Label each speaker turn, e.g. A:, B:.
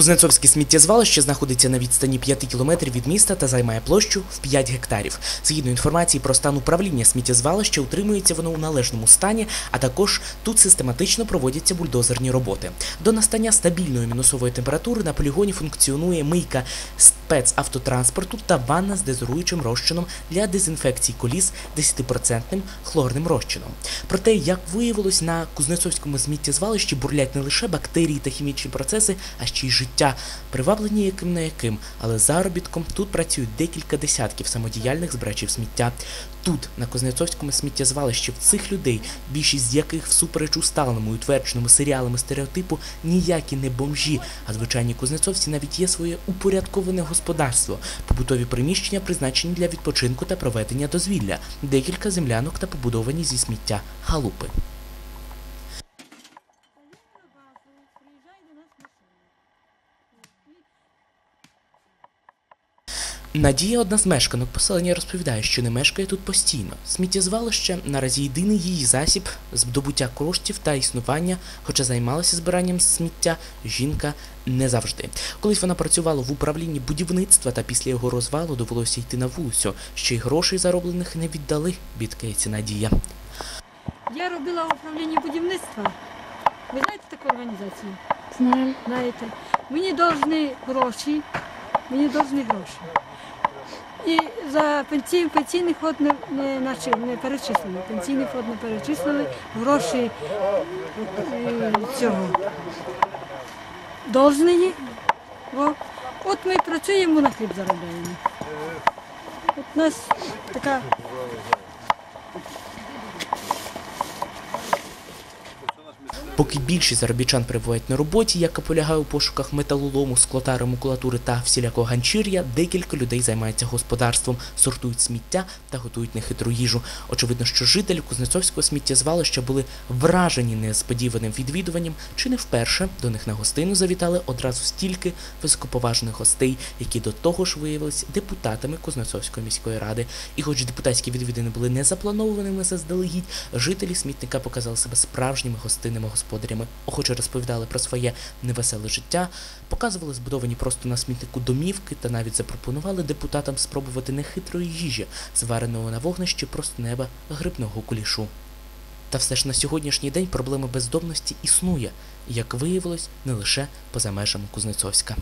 A: Кузнецовське сміттєзвалище знаходиться на відстані 5 кілометрів від міста та займає площу в 5 гектарів. Згідно інформації про стан управління сміттєзвалища, утримується воно у належному стані, а також тут систематично проводяться бульдозерні роботи. До настання стабільної мінусової температури на полігоні функціонує мийка спецавтотранспорту та ванна з дезоруючим розчином для дезінфекції коліс 10% хлорним розчином. Проте, як виявилось, на Кузнецовському сміттєзвалищі бурлять не лише бактерії та хімічні процеси, а ще й життя, приваблені яким не яким, але заробітком тут працюють декілька десятків самодіяльних збирачів сміття. Тут, на Кузнецовському сміттєзвалищі, в цих людей, більшість з яких всупереч усталеному і утвердженому серіалами стереотипу ніякі не бомжі, а звичайні кузнецовці навіть є своє упорядковане господарство, побутові приміщення, призначені для відпочинку та проведення дозвілля, декілька землянок та побудовані зі сміття халупи. Надія, одна з мешканок поселення, розповідає, що не мешкає тут постійно. Сміттєзвалище наразі єдиний її засіб здобуття коштів та існування, хоча займалася збиранням сміття жінка не завжди. Колись вона працювала в управлінні будівництва, та після його розвалу довелося йти на вулицю. Ще й грошей зароблених не віддали, бідкається Надія.
B: Я робила в управлінні будівництва. Ви знаєте таку організацію?
C: Знаю.
B: Знаєте. Мені повинні гроші. Мені повинні гроші. І за пенсій, пенсійний фонд не, не, наче, не перечислили. Пенсійний фонд не перечислили, гроші е, цього. Должні. О. От ми працюємо на хліб заробляємо. От у нас така
A: Поки більшість заробітчан перебувають на роботі, яка полягає у пошуках металолому, склотари, макулатури та всілякого ганчір'я, декілька людей займаються господарством, сортують сміття та готують нехитру їжу. Очевидно, що жителі Кузнецовського сміттєзвалища були вражені несподіваним відвідуванням, чи не вперше до них на гостину завітали одразу стільки високоповажних гостей, які до того ж виявилися депутатами Кузнецовської міської ради. І, хоч депутатські відвідини були не запланованими заздалегідь, жителі смітника показали себе справжніми гостинними господарями, охоче розповідали про своє невеселе життя, показували збудовані просто на смітнику домівки та навіть запропонували депутатам спробувати нехитрої їжі, звареного на вогнищі просто неба грибного кулішу. Та все ж на сьогоднішній день проблема бездомності існує, як виявилось, не лише поза межами Кузнецовська.